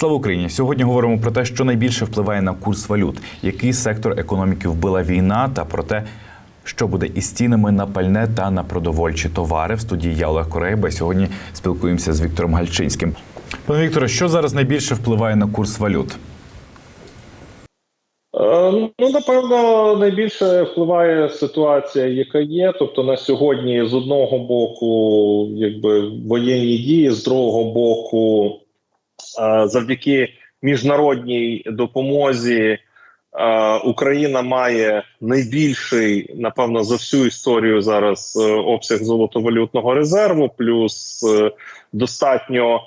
Слава Україні! Сьогодні говоримо про те, що найбільше впливає на курс валют, який сектор економіки вбила війна, та про те, що буде із цінами на пальне та на продовольчі товари. В студії я Олег Корейба. Сьогодні спілкуємося з Віктором Гальчинським. Пане Вікторе, що зараз найбільше впливає на курс валют? Е, Ну, напевно, найбільше впливає ситуація, яка є. Тобто на сьогодні, з одного боку, якби воєнні дії, з другого боку, завдяки міжнародній допомозі, е, Україна має найбільший, напевно, за всю історію зараз е, обсяг золотовалютного резерву, плюс е, достатньо.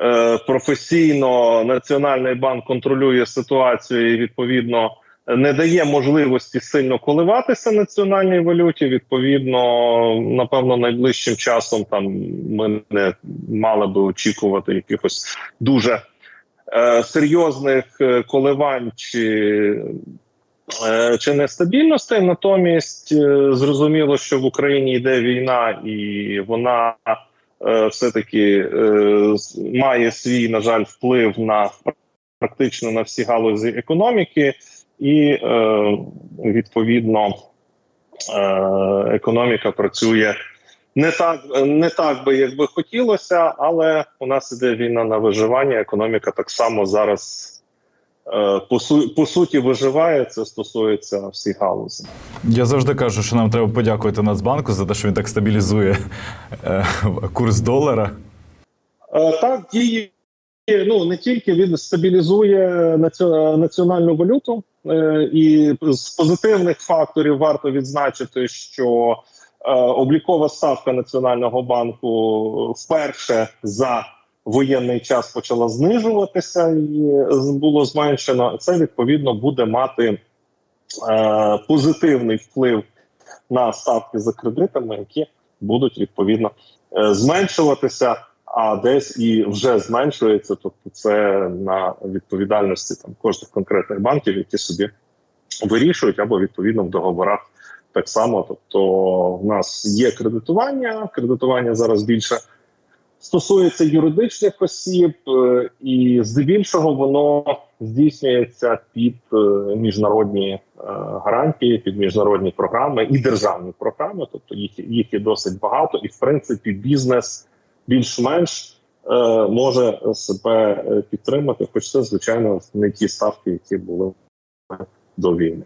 Е, Професійно Національний банк контролює ситуацію і відповідно не дає можливості сильно коливатися національній валюті. Відповідно, напевно, найближчим часом там ми не мали би очікувати якихось дуже е, серйозних е, коливань чи. е, Чи нестабільностей, натомість е, зрозуміло, що в Україні йде війна, і вона е, все-таки е, має свій, на жаль, вплив на практично на всі галузі економіки, і е, відповідно е, економіка працює не так, не так би, як би хотілося, але у нас іде війна на виживання. Економіка так само зараз. е, По, су- по суті, виживає це стосується всіх галузей. Я завжди кажу, що нам треба подякувати Нацбанку за те, що він так стабілізує курс долара. Так, діє ну не тільки він стабілізує наці- національну валюту, і з позитивних факторів варто відзначити, що е, облікова ставка Національного банку вперше за воєнний час почала знижуватися і було зменшено. Це відповідно буде мати е, позитивний вплив на ставки за кредитами, які будуть відповідно е, зменшуватися, а десь і вже зменшується. Тобто, це на відповідальності там кожних конкретних банків, які собі вирішують або відповідно в договорах. Так само, тобто в нас є кредитування. Кредитування зараз більше стосується юридичних осіб, е, і здебільшого воно здійснюється під е, міжнародні е, гарантії, під міжнародні програми і державні програми. Тобто їх їх є досить багато, і в принципі бізнес більш-менш е, може себе е, підтримати, хоч це звичайно не ті ставки, які були до війни.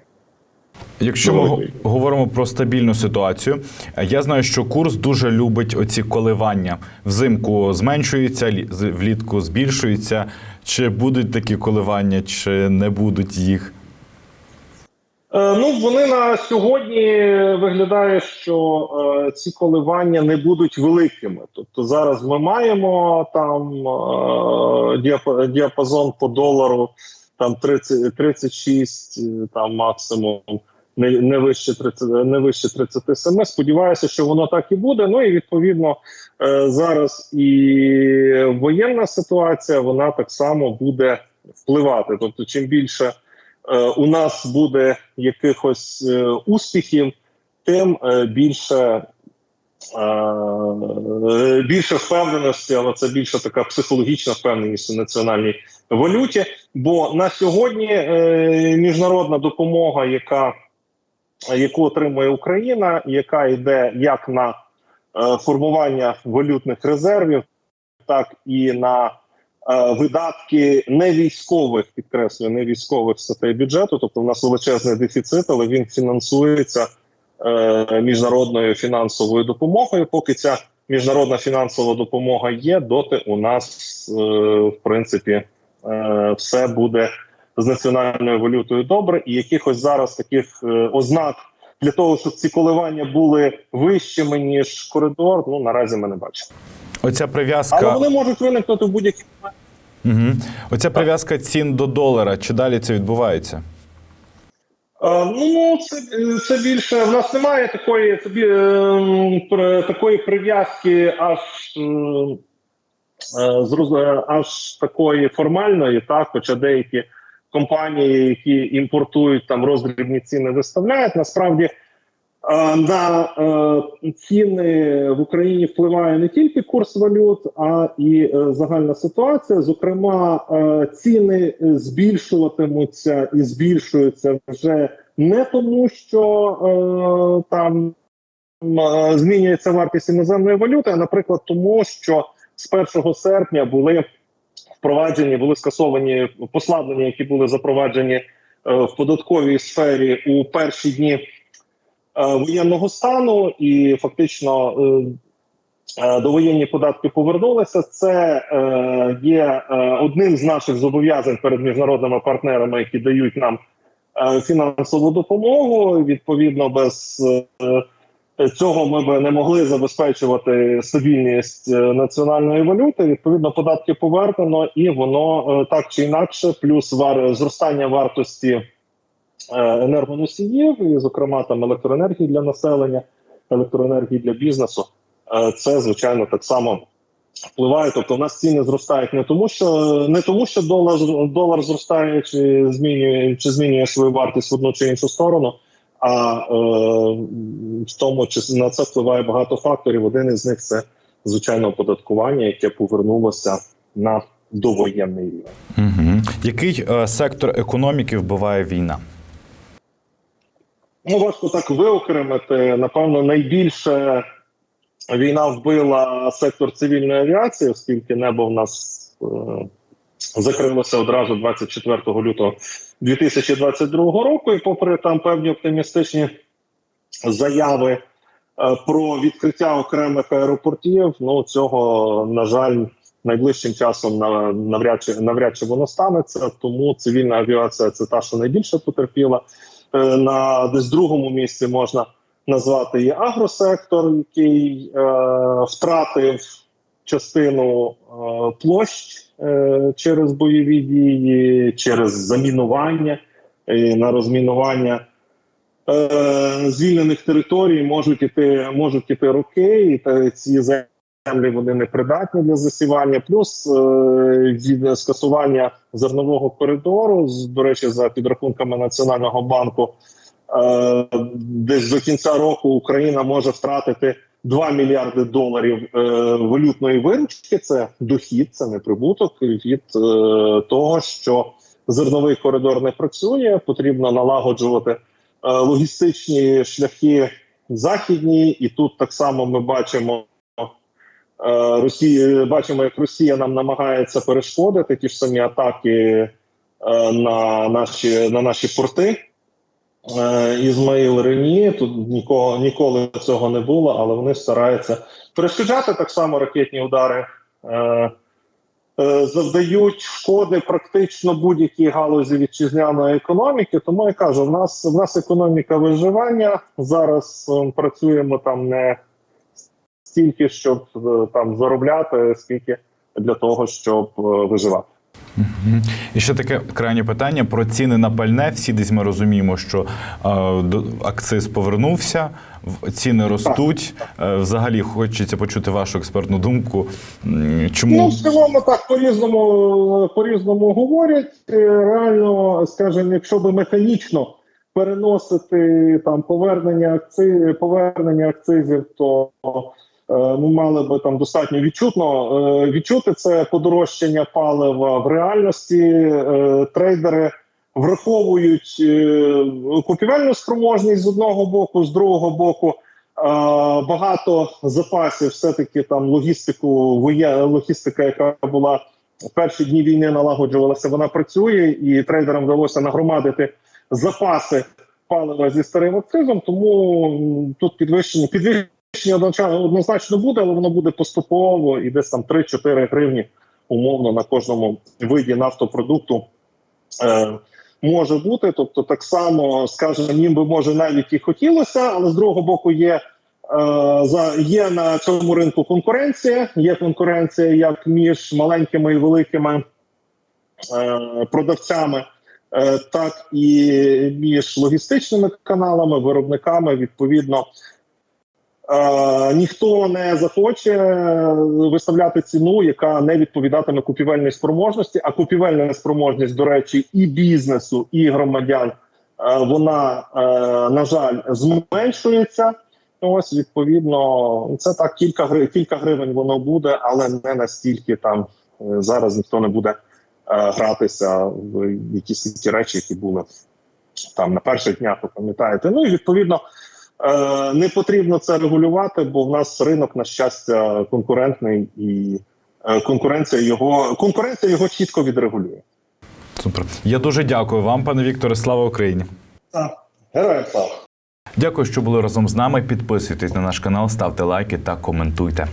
Якщо ми говоримо про стабільну ситуацію, я знаю, що курс дуже любить оці коливання. Взимку зменшується, влітку збільшується. Чи будуть такі коливання, чи не будуть їх? Е, Ну вони на сьогодні виглядає, що е, ці коливання не будуть великими. Тобто зараз ми маємо там е, діапазон по долару там 30, 36, е, там максимум. Не, не вище 30, не вище 37. Сподіваюся, що воно так і буде. Ну і відповідно е, зараз і воєнна ситуація вона так само буде впливати. Тобто, чим більше у нас буде якихось е, успіхів, тим е, більше. е, Більше впевненості, але це більше така психологічна впевненість у національній валюті. Бо на сьогодні е, міжнародна допомога, яка яку отримує Україна, яка йде як на е, формування валютних резервів, так і на е, видатки не військових, підкреслюю, не військових статей бюджету. Тобто, в нас величезний дефіцит, але він фінансується е, міжнародною фінансовою допомогою. Поки ця міжнародна фінансова допомога є, доти у нас е, в принципі е, все буде з національною валютою добре, і якихось зараз таких е, ознак для того, щоб ці коливання були вищими ніж коридор. Ну наразі ми не бачимо. Оця прив'язка. Але вони можуть виникнути в будь-який момент. Угу. Оця прив'язка цін до долара. Чи далі це відбувається? Е, Ну, це, це більше. В нас немає такої тобі ем, пр- такої прив'язки, аж ем, е, аж такої формальної, так, хоча деякі компанії, які імпортують там роздрібні ціни, виставляють. Насправді Е, На е, ціни в Україні впливає не тільки курс валют, а і е, загальна ситуація. Зокрема, е, ціни е, збільшуватимуться і збільшуються вже не тому, що е, там е, змінюється вартість іноземної валюти, а наприклад, тому що з 1 серпня були впроваджені, були скасовані послаблення, які були запроваджені е, в податковій сфері у перші дні е, воєнного стану, і фактично е, е, довоєнні податки повернулися. Це е, є е, одним з наших зобов'язань перед міжнародними партнерами, які дають нам е, фінансову допомогу. Відповідно, без е, цього ми б не могли забезпечувати стабільність е, національної валюти. Відповідно, податки повернено, і воно е, так чи інакше, плюс зростання вартості е, енергоносіїв, і, зокрема, там електроенергії для населення, електроенергії для бізнесу. Е, Це звичайно так само впливає. Тобто, у нас ціни зростають не тому, що не тому, що долар долар зростає чи змінює чи змінює свою вартість в одну чи іншу сторону. А е, в тому чи на це впливає багато факторів. Один із них це звичайно оподаткування, яке повернулося на довоєнний рівень. Угу. Який е, сектор економіки вбиває війна? Ну важко так виокремити. Напевно, найбільше війна вбила сектор цивільної авіації, оскільки небо в нас е, закрилося одразу 24 лютого 2022 року. І попри там певні оптимістичні заяви е, про відкриття окремих аеропортів, ну цього на жаль. Найближчим часом на- навряд чи навряд чи воно станеться, тому цивільна авіація це та, що найбільше потерпіла. Е, На десь другому місці можна назвати і агросектор, який е, втратив частину е, площ е, через бойові дії, через замінування і на розмінування. Е, звільнених територій можуть іти, можуть іти роки, і ці землі вони не придатні для засівання. Плюс е, від скасування зернового коридору, з- до речі, за підрахунками Національного банку, е, десь до кінця року Україна може втратити 2 мільярди доларів е, валютної виручки. Це дохід, це не прибуток від е, того, що зерновий коридор не працює. Потрібно налагоджувати е, логістичні шляхи західні, і тут так само ми бачимо. Е, Росія бачимо, як Росія нам намагається перешкодити ті ж самі атаки е, на наші на наші порти. Е, Ізмаїл Рені тут нікого ніколи цього не було, але вони стараються перешкоджати так само ракетні удари. Завдають шкоди практично будь-якій галузі вітчизняної економіки. Тому я кажу, в нас в нас економіка виживання. Зараз е, працюємо там не стільки, щоб е, там заробляти, скільки для того, щоб е, виживати. І ще таке крайнє питання про ціни на пальне. Всі десь ми розуміємо, що е, акциз повернувся, ціни ростуть. Е, взагалі хочеться почути вашу експертну думку. Чому Ну, в цілому так по-різному, по-різному говорять. Е, Реально, скажімо, якщо би механічно переносити там повернення акци, повернення акцизів, то ми мали би там достатньо відчутно е, відчути це подорожчання палива в реальності. Е, трейдери враховують е, купівельну спроможність з одного боку, з другого боку. Е, багато запасів, все-таки там логістику, воє, логістика, яка була в перші дні війни, налагоджувалася, вона працює, і трейдерам вдалося нагромадити запаси палива зі старим акцизом. Тому тут підвищення підвищення одночасно- однозначно буде, але воно буде поступово і десь там 3-4 гривні умовно на кожному виді нафтопродукту. Е, може бути. Тобто, так само, скажімо, їм би може навіть і хотілося, але з другого боку є. е, За є на цьому ринку конкуренція. Є конкуренція як між маленькими і великими е, продавцями, е, так і між логістичними каналами, виробниками. Відповідно, Е, ніхто не захоче виставляти ціну, яка не відповідатиме купівельній спроможності. А купівельна спроможність, до речі, і бізнесу, і громадян е, вона, е, на жаль, зменшується. Ось відповідно, це так кілька гривень, кілька гривень воно буде, але не настільки там зараз ніхто не буде е, гратися в якісь такі речі, які були там на перших днях, ви пам'ятаєте. Ну і відповідно не потрібно це регулювати, бо в нас ринок, на щастя, конкурентний і е, конкуренція його конкуренція його чітко відрегулює. Супер. Я дуже дякую вам, пане Вікторе. Слава Україні! Героям слава! Дякую, що були разом з нами. Підписуйтесь на наш канал, ставте лайки та коментуйте.